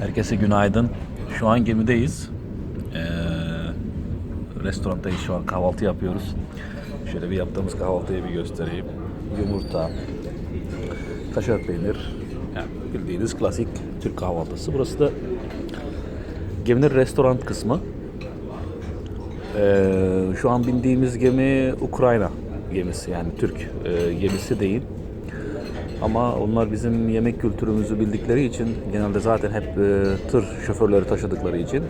Herkese günaydın. Şu an gemideyiz. Ee, restorandayız şu an kahvaltı yapıyoruz. Şöyle bir yaptığımız kahvaltıyı bir göstereyim. Yumurta, kaşar peynir, yani bildiğiniz klasik Türk kahvaltısı. Burası da geminin restoran kısmı. Ee, şu an bindiğimiz gemi Ukrayna gemisi yani Türk e, gemisi değil. Ama onlar bizim yemek kültürümüzü bildikleri için genelde zaten hep e, tır şoförleri taşıdıkları için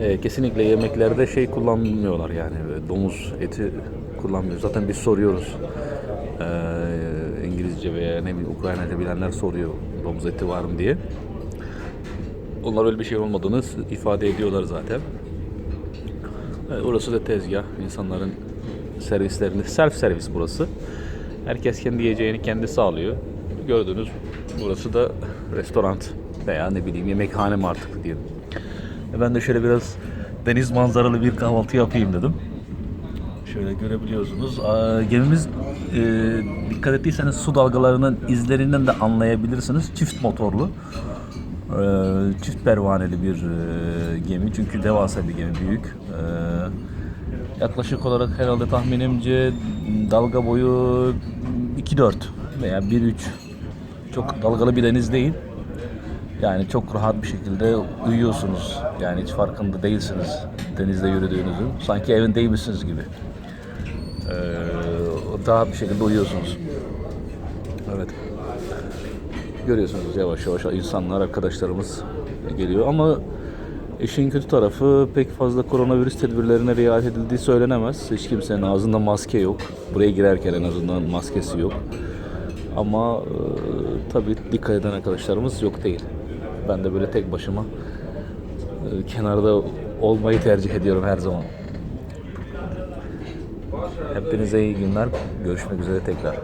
e, kesinlikle yemeklerde şey kullanmıyorlar yani e, domuz eti kullanmıyor. Zaten biz soruyoruz e, İngilizce veya ne bileyim Ukraynaca bilenler soruyor domuz eti var mı diye. Onlar öyle bir şey olmadığını ifade ediyorlar zaten. Evet, orası da tezgah. İnsanların servislerini, self servis burası. Herkes kendi yiyeceğini kendi sağlıyor. Gördüğünüz burası da restoran veya ne bileyim yemekhane mi artık diyelim. E Ben de şöyle biraz deniz manzaralı bir kahvaltı yapayım dedim. Şöyle görebiliyorsunuz. Gemimiz e, dikkat ettiyseniz su dalgalarının izlerinden de anlayabilirsiniz. Çift motorlu. e, çift pervaneli bir gemi. Çünkü devasa bir gemi, büyük. E, yaklaşık olarak herhalde tahminimce dalga boyu 2.4 veya 1.3 çok dalgalı bir deniz değil. Yani çok rahat bir şekilde uyuyorsunuz. Yani hiç farkında değilsiniz denizde yürüdüğünüzün. Sanki evindeymişsiniz gibi. Ee, rahat bir şekilde uyuyorsunuz. Evet. Görüyorsunuz yavaş yavaş insanlar, arkadaşlarımız geliyor ama işin kötü tarafı pek fazla koronavirüs tedbirlerine riayet edildiği söylenemez. Hiç kimsenin ağzında maske yok. Buraya girerken en azından maskesi yok. Ama e, tabii dikkat eden arkadaşlarımız yok değil. Ben de böyle tek başıma e, kenarda olmayı tercih ediyorum her zaman. Hepinize iyi günler. Görüşmek üzere tekrar.